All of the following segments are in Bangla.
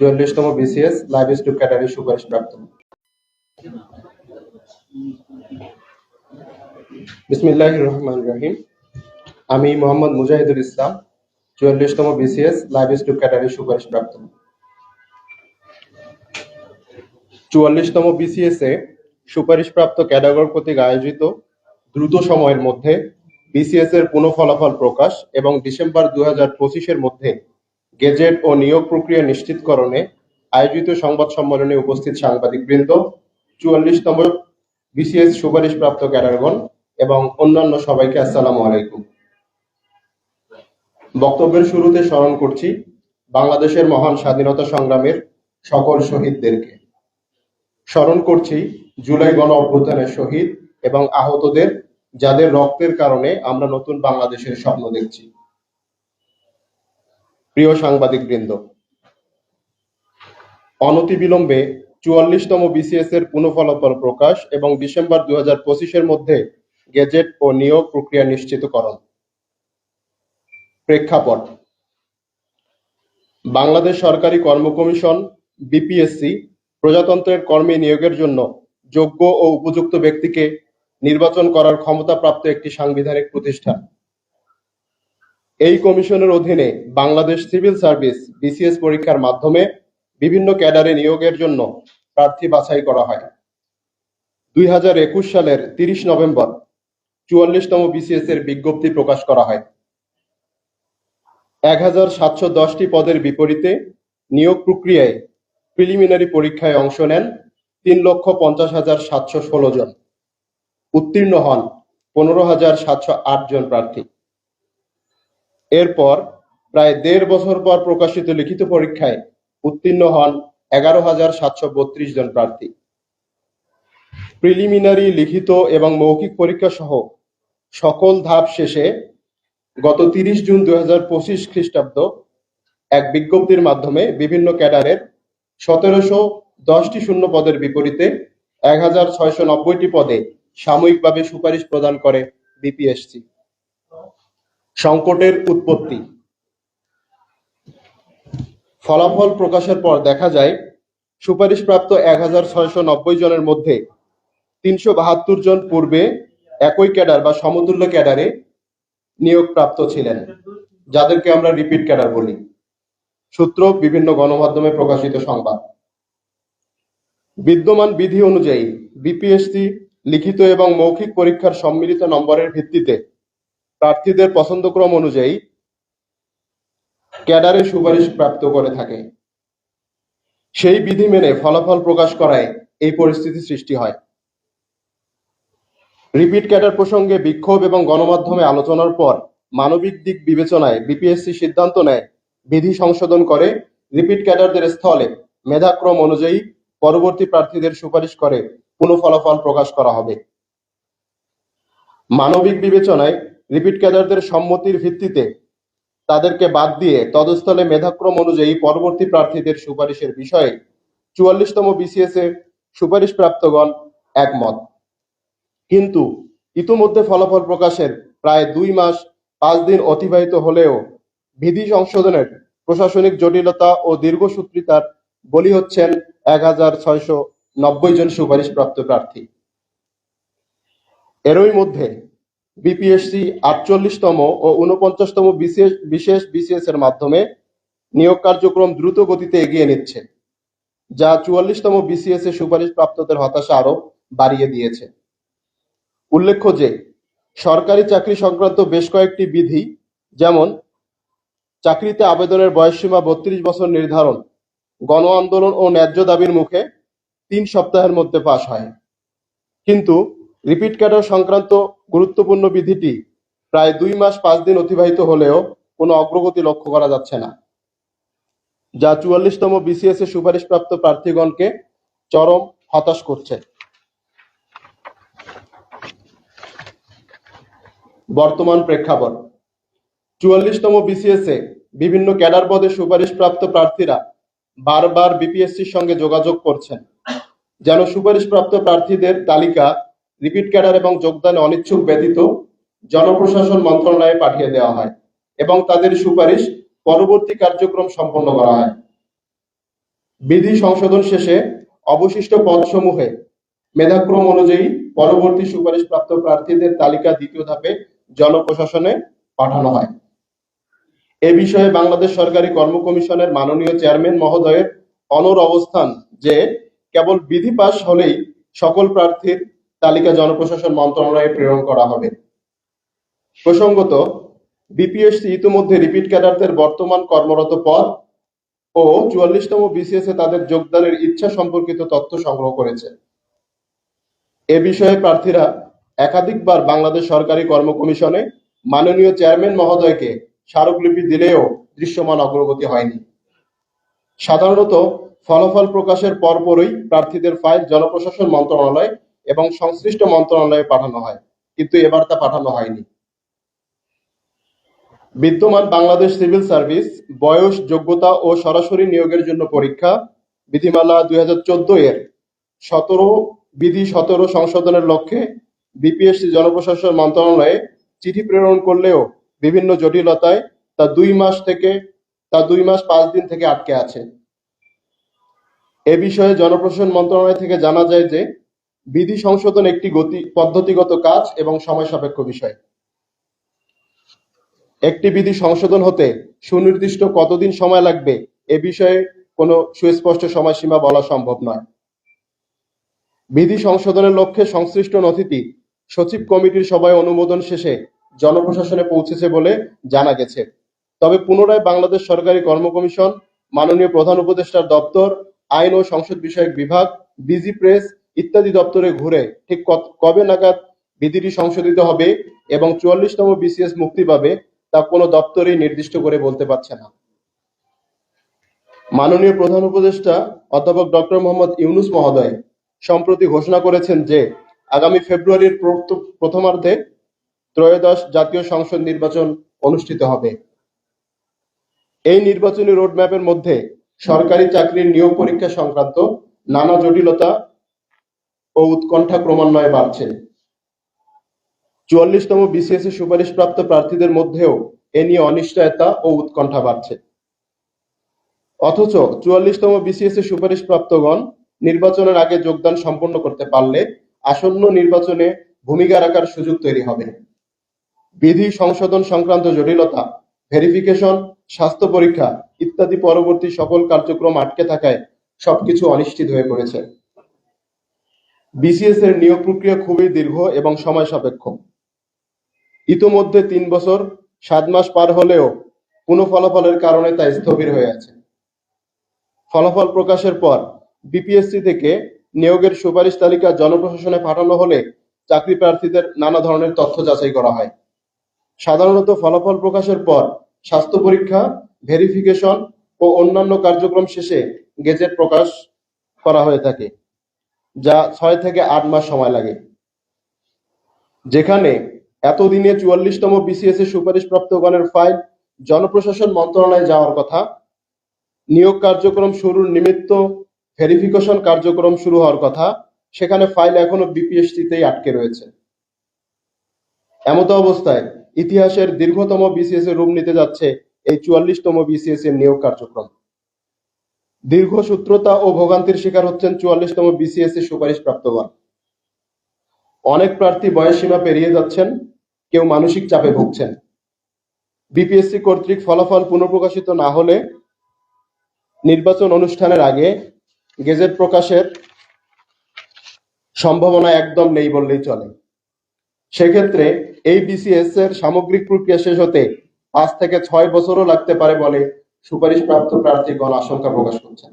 চুয়াল্লিশতম বিসিএস লাইভ স্টক ক্যাডারের সুপারিশপ্রাপ্ত বিসমিল্লাহ রহমান রহিম। আমি মোহাম্মদ মুজাহিদুল ইসলাম, চুয়াল্লিশতম বিসিএস লাইভ স্টক ক্যাডারের সুপারিশপ্রাপ্ত চুয়াল্লিশতম বিসিএস এ সুপারিশপ্রাপ্ত ক্যাডাগর কর্তৃক আয়োজিত দ্রুত সময়ের মধ্যে বিসিএস এর পুনঃ ফলাফল প্রকাশ এবং ডিসেম্বর দু হাজার পঁচিশের মধ্যে গেজেট ও নিয়োগ প্রক্রিয়া নিশ্চিতকরণে আয়োজিত সংবাদ সম্মেলনে উপস্থিত সাংবাদিকবৃন্দ চুয়াল্লিশতম বিসিএস সুপারিশপ্রাপ্ত ক্যাডারগণ এবং অন্যান্য সবাইকে আসসালামু আলাইকুম। বক্তব্যের শুরুতে স্মরণ করছি বাংলাদেশের মহান স্বাধীনতা সংগ্রামের সকল শহীদদেরকে। স্মরণ করছি জুলাই গণ অভ্যুত্থানের শহীদ এবং আহতদের যাদের রক্তের কারণে আমরা নতুন বাংলাদেশের স্বপ্ন দেখছি। প্রিয় সাংবাদিক বৃন্দ অনতিবিলম্বে চুয়াল্লিশতম বিসিএস এর পুনঃফলাফল প্রকাশ এবং ডিসেম্বর দুই হাজার পঁচিশের মধ্যে গেজেট ও নিয়োগ প্রক্রিয়া নিশ্চিতকরণ প্রেক্ষাপট, বাংলাদেশ সরকারি কর্ম কমিশন, বিপিএসসি, প্রজাতন্ত্রের কর্মী নিয়োগের জন্য যোগ্য ও উপযুক্ত ব্যক্তিকে নির্বাচন করার ক্ষমতাপ্রাপ্ত একটি সাংবিধানিক প্রতিষ্ঠান। এই কমিশনের অধীনে বাংলাদেশ সিভিল সার্ভিস, বিসিএস পরীক্ষার মাধ্যমে বিভিন্ন ক্যাডারে নিয়োগের জন্য প্রার্থী বাছাই করা হয়। দুই হাজার একুশ সালের তিরিশ নভেম্বর চুয়াল্লিশতম বিসিএস এর বিজ্ঞপ্তি প্রকাশ করা হয়। এক হাজার সাতশো দশটি পদের বিপরীতে নিয়োগ প্রক্রিয়ায় প্রিলিমিনারি পরীক্ষায় অংশ নেন তিন লক্ষ পঞ্চাশ হাজার সাতশো ষোলো জন। উত্তীর্ণ হন পনেরো হাজার সাতশো আট জন প্রার্থী। এরপর প্রায় দেড় বছর পর প্রকাশিত লিখিত পরীক্ষায় উত্তীর্ণ হন এগারো হাজার সাতশো বত্রিশ জন প্রার্থী। প্রিলিমিনারি, লিখিত এবং মৌখিক পরীক্ষা সহ সকল ধাপ শেষে গত তিরিশ জুন দুই হাজার পঁচিশ খ্রিস্টাব্দ এক বিজ্ঞপ্তির মাধ্যমে বিভিন্ন ক্যাডারের সতেরোশো দশটি শূন্য পদের বিপরীতে এক হাজার ছয়শো নব্বইটি পদে সাময়িকভাবে সুপারিশ প্রদান করে বিপিএসসি। সংকটের উৎপত্তি। ফলাফল প্রকাশের পর দেখা যায়, সুপারিশপ্রাপ্ত এক হাজার নব্বই জনের মধ্যে তিনশো বাহাত্তর জন পূর্বে একই ক্যাডার বা সমতুল্য ক্যাডারে নিয়োগপ্রাপ্ত ছিলেন, যাদেরকে আমরা রিপিট ক্যাডার বলি। সূত্র বিভিন্ন গণমাধ্যমে প্রকাশিত সংবাদ। বিদ্যমান বিধি অনুযায়ী, বিপিএসসি লিখিত এবং মৌখিক পরীক্ষার সম্মিলিত নম্বরের ভিত্তিতে প্রার্থীদের পছন্দক্রম অনুযায়ী ক্যাডারে সুপারিশ প্রাপ্ত করে থাকে। সেই বিধি মেনে ফলাফল প্রকাশ করায় এই পরিস্থিতি সৃষ্টি হয়। রিপিট ক্যাডার প্রসঙ্গে বিক্ষোভ এবং গণমাধ্যমে আলোচনার পর মানবিক দিক বিবেচনায় বিপিএসসি সিদ্ধান্ত নেয়, বিধি সংশোধন করে রিপিট ক্যাডারদের স্থলে মেধাক্রম অনুযায়ী পরবর্তী প্রার্থীদের সুপারিশ করে পুনঃ ফলাফল প্রকাশ করা হবে। মানবিক বিবেচনায় রিপিট ক্যাডারদের সম্মতির ভিত্তিতে তাদেরকে বাদ দিয়ে তদস্থলে মেধাক্রম অনুযায়ী পরবর্তী প্রার্থীদের সুপারিশের বিষয়ে চুয়াল্লিশতম বিসিএস এ সুপারিশপ্রাপ্তগণ একমত। কিন্তু ইতোমধ্যে ফলাফল প্রকাশের প্রায় দুই মাস, পাঁচ দিন অতিবাহিত হলেও বিধি সংশোধনের প্রশাসনিক জটিলতা ও দীর্ঘসূত্রিতার বলি হচ্ছেন এক হাজার ছয়শো নব্বই জন সুপারিশপ্রাপ্ত প্রার্থী। এরই মধ্যে বিপিএসসি আটচল্লিশতম ও উনপঞ্চাশতম বিশেষ বিশেষ বিসিএস এর মাধ্যমে নিয়োগ কার্যক্রম দ্রুত গতিতে এগিয়ে নিচ্ছে, যা চুয়াল্লিশতম বিসিএস এ সুপারিশ প্রাপ্তদের হতাশা আরও বাড়িয়ে দিয়েছে। উল্লেখ্য যে, সরকারি চাকরি সংক্রান্ত বেশ কয়েকটি বিধি, যেমন চাকরিতে আবেদনের বয়সসীমা বত্রিশ বছর নির্ধারণ, গণ আন্দোলন ও ন্যায্য দাবির মুখে তিন সপ্তাহের মধ্যে পাশ হয়। কিন্তু রিপিট ক্যাডার সংক্রান্ত গুরুত্বপূর্ণ বিধিটি প্রায় দুই মাস পাঁচ দিন অতিবাহিত হলেও কোনো অগ্রগতি লক্ষ্য করা যাচ্ছে না। যা চুয়াল্লিশতম বিসিএস এ সুপারিশপ্রাপ্ত প্রার্থীগণকে চরম হতাশ করছে। বর্তমান প্রেক্ষাপট। চুয়াল্লিশতম বিসিএস এ বিভিন্ন ক্যাডার পদে সুপারিশপ্রাপ্ত প্রার্থীরা বারবার বিপিএসসির সঙ্গে যোগাযোগ করছেন। যেন সুপারিশপ্রাপ্ত প্রার্থীদের তালিকা রিপিট ক্যাডার এবং যোগদানে অনিচ্ছুক ব্যতীত জনপ্রশাসন মন্ত্রণালয়ে পাঠিয়ে দেওয়া হয় এবং তাদের সুপারিশ পরবর্তী কার্যক্রম সম্পন্ন করা হয়। বিধি সংশোধন শেষে অবশিষ্ট পদসমূহে মেধাক্রম অনুযায়ী পরবর্তী সুপারিশ প্রাপ্ত প্রার্থীদের তালিকা দ্বিতীয় ধাপে জনপ্রশাসনে পাঠানো হয়। এ বিষয়ে বাংলাদেশ সরকারি কর্ম কমিশনের মাননীয় চেয়ারম্যান মহোদয়ের অনর অবস্থান যে কেবল বিধি পাশ হলেই সকল প্রার্থীর তালিকা জনপ্রশাসন মন্ত্রণালয়ে প্রেরণ করা হবে। প্রসঙ্গত, বিপিএসসি ইতিমধ্যে রিপিট ক্যাডারদের বর্তমান কর্মরত পদ ও চুয়াল্লিশতম বিসিএস এ তাদের যোগদানের ইচ্ছা সম্পর্কিত তথ্য সংগ্রহ করেছে। এ বিষয়ে প্রার্থীরা একাধিকবার বাংলাদেশ সরকারি কর্ম কমিশনে মাননীয় চেয়ারম্যান মহোদয়কে স্মারকলিপি দিলেও দৃশ্যমান অগ্রগতি হয়নি। সাধারণত ফলাফল প্রকাশের পরপরই প্রার্থীদের ফাইল জনপ্রশাসন মন্ত্রণালয় এবং সংশ্লিষ্ট মন্ত্রণালয়ে পাঠানো হয়, কিন্তু এবার তা পাঠানো হয়নি। বিদ্যমান বাংলাদেশ সিভিল সার্ভিস বয়স, যোগ্যতা ও সরাসরি নিয়োগের জন্য পরীক্ষা, বিধিমালা দুই হাজার চৌদ্দ এর সতেরো বিধি সতেরো সংশোধনের লক্ষ্যে বিপিএসসি জনপ্রশাসন মন্ত্রণালয়ে চিঠি প্রেরণ করলেও বিভিন্ন জটিলতায় তা দুই মাস থেকে, তা দুই মাস পাঁচ দিন থেকে আটকে আছে। এ বিষয়ে জনপ্রশাসন মন্ত্রণালয় থেকে জানা যায় যে বিধি সংশোধন একটি গতি, পদ্ধতিগত কাজ এবং সময় সাপেক্ষ বিষয়। একটি বিধি সংশোধন হতে সুনির্দিষ্ট কতদিন সময় লাগবে এ বিষয়ে কোনো সুস্পষ্ট সময়সীমা বলা সম্ভব নয়। বিধি সংশোধনের লক্ষ্যে সংশ্লিষ্ট নথিটি সচিব কমিটির সভায় অনুমোদন শেষে জনপ্রশাসনে পৌঁছেছে বলে জানা গেছে। তবে পুনরায় বাংলাদেশ সরকারি কর্ম কমিশন, মাননীয় প্রধান উপদেষ্টার দপ্তর, আইন ও সংসদ বিষয়ক বিভাগ বিজি প্রেস ইত্যাদি দপ্তরে ঘুরে ঠিক কবে নাগাদ বিধিটি সংশোধিত হবে এবং চুয়াল্লিশতম বিসিএস মুক্তি পাবে তা কোনো দপ্তরেই নির্দিষ্ট করে বলতে পারছে না। মাননীয় প্রধান উপদেষ্টা অধ্যাপক ডক্টর মোহাম্মদ ইউনুস মহোদয় সম্প্রতি ঘোষণা করেছেন যে আগামী ফেব্রুয়ারির প্রথমার্ধে ত্রয়োদশ জাতীয় সংসদ নির্বাচন অনুষ্ঠিত হবে। এই নির্বাচনী রোডম্যাপের মধ্যে সরকারি চাকরির নিয়োগ পরীক্ষা সংক্রান্ত নানা জটিলতা ও উৎকণ্ঠা ক্রমান্বয়ে বাড়ছে। চুয়াল্লিশতম বিসিএস এ সুপারিশপ্রাপ্ত প্রার্থীদের মধ্যেও এ নিয়ে অনিশ্চয়তা ও উৎকণ্ঠা বাড়ছে। অথচ চুয়াল্লিশতম বিসিএস এ সুপারিশপ্রাপ্তগণ নির্বাচনের আগে যোগদান সম্পন্ন করতে পারলে আসন্ন নির্বাচনে ভূমিকা রাখার সুযোগ তৈরি হবে। বিধি সংশোধন সংক্রান্ত জটিলতা, ভেরিফিকেশন, স্বাস্থ্য পরীক্ষা ইত্যাদি পরবর্তী সকল কার্যক্রম আটকে থাকায় সবকিছু অনিশ্চিত হয়ে পড়েছে। বিসিএস এর নিয়োগ প্রক্রিয়া খুবই দীর্ঘ এবং সময় সাপেক্ষ। ইতোমধ্যে তিন বছর, সাত মাস পার হলেও পুনঃ ফলাফলের কারণে তা স্থবির হয়ে আছে। ফলাফল প্রকাশের পর বিপিএসসি থেকে নিয়োগের সুপারিশ তালিকা জনপ্রশাসনে পাঠানো হলে চাকরি প্রার্থীদের নানা ধরনের তথ্য যাচাই করা হয়। সাধারণত ফলাফল প্রকাশের পর স্বাস্থ্য পরীক্ষা, ভেরিফিকেশন ও অন্যান্য কার্যক্রম শেষে গেজেট প্রকাশ করা হয়ে থাকে। যা ছয় থেকে আট মাস সময় লাগে। যেখানে এতদিনে চুয়াল্লিশতম বিসিএস এর সুপারিশপ্রাপ্তগণের ফাইল জনপ্রশাসন মন্ত্রণালয়ে যাওয়ার কথা, নিয়োগ কার্যক্রম শুরুর নিমিত্ত ভেরিফিকেশন কার্যক্রম শুরু হওয়ার কথা, সেখানে ফাইল এখনও বিপিএসসিতেই আটকে রয়েছে। এমত অবস্থায় ইতিহাসের দীর্ঘতম বিসিএস এর রূপ নিতে যাচ্ছে এই চুয়াল্লিশতম বিসিএস এর নিয়োগ কার্যক্রম। দীর্ঘসূত্রতা ও ভোগান্তির শিকার হচ্ছেন চুয়াল্লিশতম বিসিএসসি এর সুপারিশপ্রাপ্তগণ অনেক প্রার্থী বয়স সীমা পেরিয়ে যাচ্ছেন, কেউ মানসিক চাপে ভুগছেন। বিপিএসসি কর্তৃক ফলাফল পুনঃপ্রকাশিত না হলে নির্বাচন অনুষ্ঠানের আগে গেজেট প্রকাশের সম্ভাবনা একদম নেই বললেই চলে। সেক্ষেত্রে এই বিসিএস এর সামগ্রিক প্রক্রিয়া শেষ হতে পাঁচ থেকে ছয় বছরও লাগতে পারে বলে সুপারিশপ্রাপ্ত প্রার্থীগণ আশঙ্কা প্রকাশ করছেন।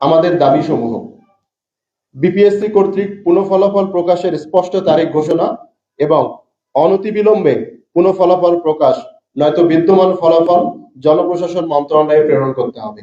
আমাদের দাবি সমূহ বিপিএসসি কর্তৃক পুনঃ ফলাফল প্রকাশের স্পষ্ট তারিখ ঘোষণা এবং অনতিবিলম্বে পুনঃ ফলাফল প্রকাশ, নয়তো বিদ্যমান ফলাফল জনপ্রশাসন মন্ত্রণালয়ে প্রেরণ করতে হবে।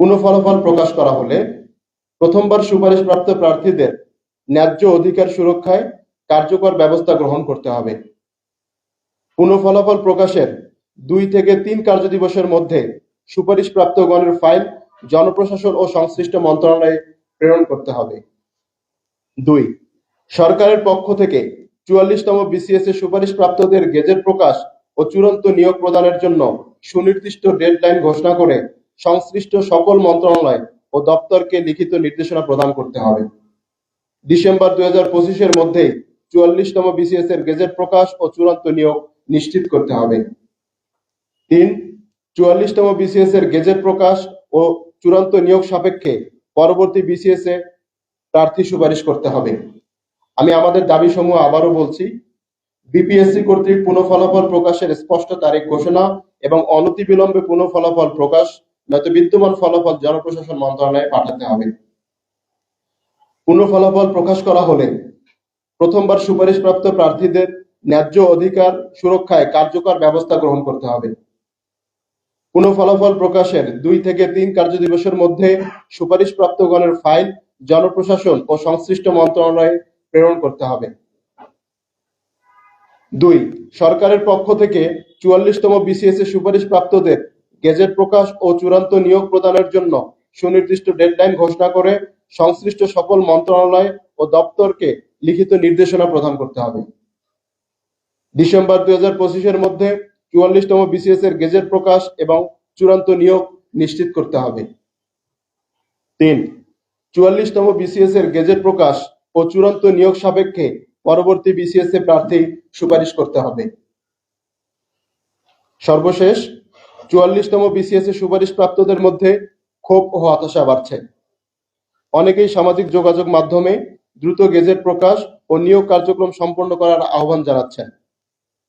পুনঃ ফলাফল প্রকাশ করা হলে প্রথমবার সুপারিশপ্রাপ্ত প্রার্থীদের ন্যায্য অধিকার সুরক্ষায় কার্যকর ব্যবস্থা গ্রহণ করতে হবে। পুনঃ ফলাফল প্রকাশের দুই থেকে তিন কার্যদিবসের মধ্যে সুপারিশপ্রাপ্তগণের ফাইল জনপ্রশাসন ও সংশ্লিষ্ট মন্ত্রণালয়ে প্রেরণ করতে হবে। দুই, সরকারের পক্ষ থেকে চুয়াল্লিশতম বিসিএস এর সুপারিশপ্রাপ্তদের গেজেট প্রকাশ ও চূড়ান্ত নিয়োগ প্রদানের জন্য সুনির্দিষ্ট ডেডলাইন ঘোষণা করে সংশ্লিষ্ট সকল মন্ত্রণালয় ও দপ্তরকে লিখিত নির্দেশনা প্রদান করতে হবে। ডিসেম্বর দুই হাজার পঁচিশের মধ্যে চুয়াল্লিশতম বিসিএস এর গেজেট প্রকাশ ও চূড়ান্ত নিয়োগ নিশ্চিত করতে হবে। তিন, চুয়াল্লিশতম বিসিএস এর গেজেট প্রকাশ ও চূড়ান্ত নিয়োগ সাপেক্ষে পরবর্তী বিসিএস এ প্রার্থী সুপারিশ করতে হবে। আমি আমাদের দাবি সমূহ আবারও বলছি। বিপিএসসি কর্তৃক পুনঃ ফলাফল প্রকাশের স্পষ্ট তারিখ ঘোষণা এবং অনতিবিলম্বে পুনঃ ফলাফল প্রকাশ, নয়তো বিদ্যমান ফলাফল জনপ্রশাসন মন্ত্রণালয়ে পাঠাতে হবে। পুনঃ ফলাফল প্রকাশ করা হলে প্রথমবার সুপারিশপ্রাপ্ত প্রার্থীদের ন্যায্য অধিকার সুরক্ষায় কার্যকর ব্যবস্থা গ্রহণ করতে হবে। পুনঃ ফলাফল প্রকাশের দুই থেকে তিন কার্যদিবসের মধ্যে সুপারিশপ্রাপ্তগণের ফাইল জনপ্রশাসন ও সংশ্লিষ্ট মন্ত্রণালয়ে প্রেরণ করতে হবে। দুই, সরকারের পক্ষ থেকে চুয়াল্লিশতম বিসিএস এর সুপারিশপ্রাপ্তদের গেজেট প্রকাশ ও চূড়ান্ত নিয়োগ প্রদানের জন্য সুনির্দিষ্ট ডেডলাইন ঘোষণা করে সংশ্লিষ্ট সকল মন্ত্রণালয় ও দপ্তরকে লিখিত নির্দেশনা প্রদান করতে হবে। ডিসেম্বর দুই হাজার পঁচিশের মধ্যে চুয়াল্লিশতম বিসিএস এর গেজেট প্রকাশ এবং চূড়ান্ত নিয়োগ নিশ্চিত করতে হবে। তিন, চুয়াল্লিশতম বিসিএস এর গেজেট প্রকাশ ও চূড়ান্ত নিয়োগ সাপেক্ষে পরবর্তী বিসিএস এ প্রার্থী সুপারিশ করতে হবে। সর্বশেষ, চুয়াল্লিশতম বিসিএস এ সুপারিশ প্রাপ্তদের মধ্যে ক্ষোভ ও হতাশা বাড়ছে। অনেকেই সামাজিক যোগাযোগ মাধ্যমে দ্রুত গেজেট প্রকাশ ও নিয়োগ কার্যক্রম সম্পন্ন করার আহ্বান জানাচ্ছেন।